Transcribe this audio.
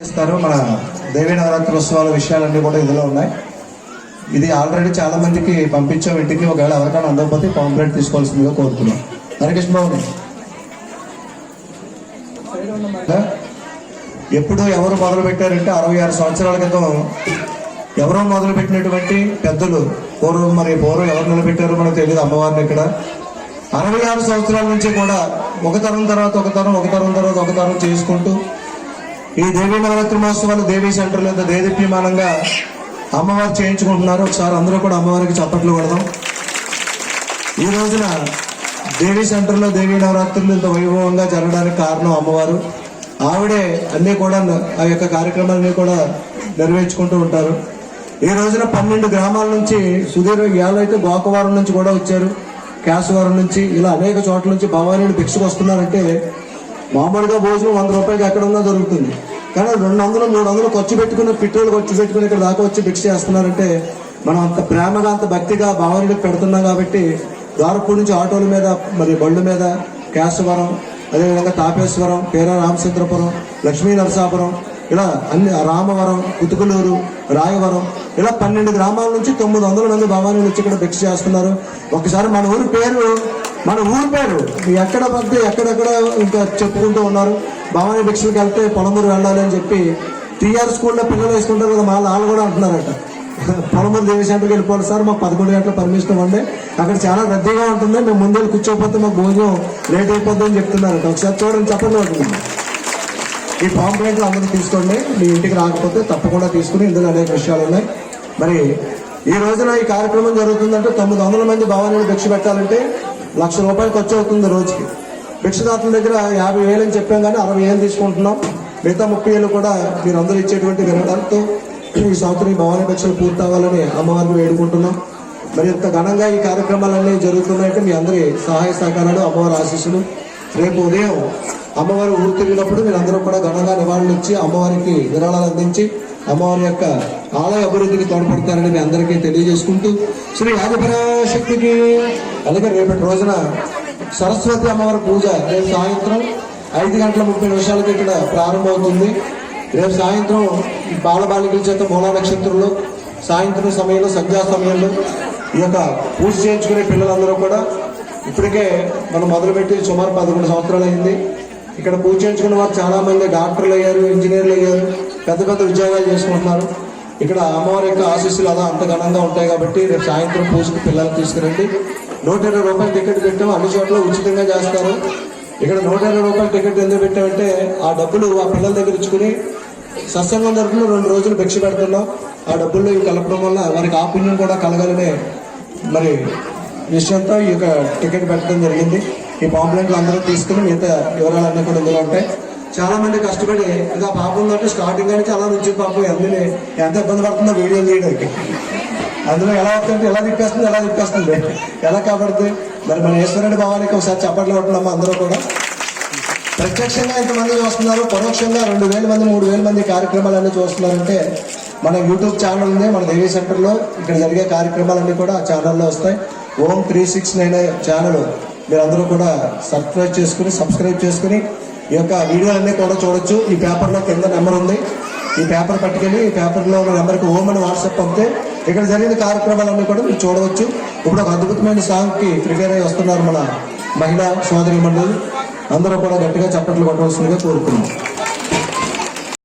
చేస్తారు. మన దేవీ నవరాత్రోత్సవాల విషయాలన్నీ కూడా ఇందులో ఉన్నాయి. ఇది ఆల్రెడీ చాలా మందికి పంపించాం. ఇంటికి ఒకవేళ ఎవరికైనా అందకపోతే కాంప్లైంట్ తీసుకోవాల్సిందిగా కోరుతున్నాం. హరికృష్ణ బాబు ఎప్పుడు ఎవరు మొదలు పెట్టారంటే అరవై ఆరు సంవత్సరాల క్రితం ఎవరో మొదలు పెట్టినటువంటి పెద్దలు పూర్వం మరి పూర్వం ఎవరు నిలబెట్టారో మనకు తెలియదు అమ్మవారిని ఇక్కడ. అరవై ఆరు సంవత్సరాల నుంచి కూడా ఒక తరం తర్వాత ఒక తరం ఒక తరం తర్వాత ఒక తరం చేసుకుంటూ ఈ దేవీ నవరాత్రి మహోత్సవాలు దేవీ సెంటర్లో ఇంత దేదీప్యమానంగా అమ్మవారు చేయించుకుంటున్నారు. ఒకసారి అందరూ కూడా అమ్మవారికి చప్పట్లు కొడదాం. ఈ రోజున దేవీ సెంటర్లో దేవీ నవరాత్రులు ఇంత వైభవంగా జరగడానికి కారణం అమ్మవారు. ఆవిడే అన్ని కూడా ఆ యొక్క కార్యక్రమాలన్నీ కూడా నెరవేర్చుకుంటూ ఉంటారు. ఈ రోజున పన్నెండు గ్రామాల నుంచి సుదీర్ఘ ఏళ్ళైతే గోకవరం నుంచి కూడా వచ్చారు. కేశవరం నుంచి ఇలా అనేక చోట్ల నుంచి భవానీలు భిక్షకు వస్తున్నారంటే మామూలుగా భోజనం వంద రూపాయలకి ఎక్కడ ఉన్నా దొరుకుతుంది. కానీ రెండు వందలు మూడు వందలు ఖర్చు పెట్టుకుని పెట్రోల్ ఖర్చు పెట్టుకుని ఇక్కడ దాకా వచ్చి భిక్ష చేస్తున్నారంటే మనం అంత ప్రేమగా అంత భక్తిగా భావనలకు పెడుతున్నాం కాబట్టి ద్వారపూర్ నుంచి ఆటోల మీద మరి బళ్ళు మీద కేశవరం అదేవిధంగా తాపేశ్వరం పేర రామచంద్రపురం లక్ష్మీ నరసాపురం ఇలా అన్ని రామవరం కుతుకులూరు రాయవరం ఇలా పన్నెండు గ్రామాల నుంచి తొమ్మిది వందల మంది భవానీలు వచ్చి ఇక్కడ భిక్ష చేస్తున్నారు. ఒకసారి మన ఊరి పేరు మన ఊరి పేరు. ఎక్కడ పడితే ఎక్కడెక్కడ ఇంకా చెప్పుకుంటూ ఉన్నారు. భవానీ భిక్షలకు వెళ్తే పొలమూరు వెళ్ళాలి అని చెప్పి టీఆర్ స్కూల్లో పిల్లలు వేసుకుంటారు కదా మా వాళ్ళు కూడా అంటున్నారట. పొలమూరు దేవి సెంటర్కి వెళ్ళిపోవాలి సార్ మాకు పదకొండు గంటల పర్మిషన్ ఇవ్వండి. అక్కడ చాలా రద్దీగా ఉంటుంది. మేము ముందు కూర్చోకపోతే మాకు భోజనం లేట్ అయిపోద్ది అని చెప్తున్నారట. ఒకసారి చూడండి చెప్పండి అవుతుంది ఈ పాంప్లెట్లు అందరూ తీసుకోండి. మీ ఇంటికి రాకపోతే తప్పకుండా తీసుకుని ఇందులో అనేక విషయాలు ఉన్నాయి. మరి ఈ రోజున ఈ కార్యక్రమం జరుగుతుందంటే తొమ్మిది వందల మంది భవానీలు భిక్ష పెట్టాలంటే లక్ష రూపాయలు ఖర్చు అవుతుంది రోజుకి. భిక్షదాతల దగ్గర యాభై వేలు అని చెప్పాం కానీ అరవై వేలు తీసుకుంటున్నాం. మిగతా ముప్పై వేలు కూడా మీరు అందరూ ఇచ్చేటువంటి వినడంతో ఈ సంవత్సరం ఈ భవానీ భిక్షలు పూర్తి అవ్వాలని అమ్మవారిని వేడుకుంటున్నాం. మరి ఇంత ఘనంగా ఈ కార్యక్రమాలన్నీ జరుగుతున్నాయంటే మీ అందరి సహాయ సహకారాలు అమ్మవారి ఆశీస్సులు. రేపు ఉదయం అమ్మవారి ఊరు తిరిగినప్పుడు మీరందరూ కూడా ఘనంగా నివాళులు ఇచ్చి అమ్మవారికి విరాళాలు అందించి అమ్మవారి యొక్క ఆలయ అభివృద్ధికి తోడ్పడతారని మీ అందరికీ తెలియజేసుకుంటూ శ్రీ ఆదిపరాశక్తికి అలాగే రేపటి రోజున సరస్వతి అమ్మవారి పూజ రేపు సాయంత్రం ఐదు గంటల ముప్పై నిమిషాలకి ఇక్కడ ప్రారంభమవుతుంది. రేపు సాయంత్రం బాలబాలికల చేత మూలా నక్షత్రంలో సాయంత్రం సమయంలో సంధ్యా సమయంలో ఈ యొక్క పూజ చేయించుకునే పిల్లలందరూ కూడా ఇప్పటికే మనం మొదలుపెట్టి సుమారు పదకొండు సంవత్సరాలు అయింది ఇక్కడ పూజ చేయించుకున్న వారు చాలా మంది డాక్టర్లు అయ్యారు ఇంజనీర్లు అయ్యారు పెద్ద పెద్ద ఉద్యోగాలు చేసుకుంటున్నారు. ఇక్కడ అమ్మవారి యొక్క ఆశీస్సులు అలా అంత ఘనంగా ఉంటాయి కాబట్టి రేపు సాయంత్రం పూజకి పిల్లల్ని తీసుకురండి. నూట ఇరవై రూపాయలు టికెట్ పెట్టాం అన్ని చోట్ల ఉచితంగా చేస్తారు. ఇక్కడ నూట ఇరవై రూపాయలు టికెట్ ఎందుకు పెట్టామంటే ఆ డబ్బులు ఆ పిల్లల దగ్గర ఇచ్చుకుని సత్సంగం తరఫున రెండు రోజులు భిక్ష పెడుతున్నాం. ఆ డబ్బుల్లో ఇవి కలపడం వల్ల వారికి ఆ పుణ్యం కూడా కలగాలనే మరి విషయంతో ఈ యొక్క టికెట్ పెట్టడం జరిగింది. ఈ పాంప్లెంట్లు అందరూ తీసుకుని మిగతా వివరాలన్నీ కూడా ఇందులో ఉంటాయి. చాలా మంది కష్టపడి ఇంకా పాపం ఉందంటే స్టార్టింగ్ కానీ చాలా నుంచి పాపం ఎందుని ఎంత ఇబ్బంది పడుతుందో వీడియోలు తీయడానికి. అందులో ఎలా అవుతుందంటే ఎలా తిప్పేస్తుంది ఎలా తిప్పేస్తుంది? ఎలా కాబట్టి మరి మన ఈశ్వరుడి భావానికి ఒకసారి చప్పట్లు కొట్టున్నాము అందరూ కూడా. ప్రత్యక్షంగా ఎంతమంది చూస్తున్నారు? పరోక్షంగా రెండు వేల మంది మూడు వేల మంది కార్యక్రమాలన్నీ చూస్తున్నారంటే మన యూట్యూబ్ ఛానల్ ఉంది మన దేవీ సెంటర్లో ఇక్కడ జరిగే కార్యక్రమాలన్నీ కూడా ఆ ఛానల్లో వస్తాయి. Om three six nine channel మీరందరూ కూడా సబ్స్క్రైబ్ చేసుకుని సబ్స్క్రైబ్ చేసుకుని ఈ యొక్క వీడియోలన్నీ కూడా చూడొచ్చు. ఈ పేపర్లో కింద నెంబర్ ఉంది. ఈ పేపర్ పట్టుకెళ్ళి ఈ పేపర్లో ఉన్న నెంబర్కి ఓం అని వాట్సాప్ పంపితే ఇక్కడ జరిగిన కార్యక్రమాలన్నీ కూడా మీరు చూడవచ్చు. ఇప్పుడు ఒక అద్భుతమైన సాంగ్కి ప్రిపేర్ అయ్యి వస్తున్నారు మన మహిళా సోదరి మండలి. అందరూ కూడా గట్టిగా చప్పట్లు కొట్టవలసిందిగా కోరుకున్నాం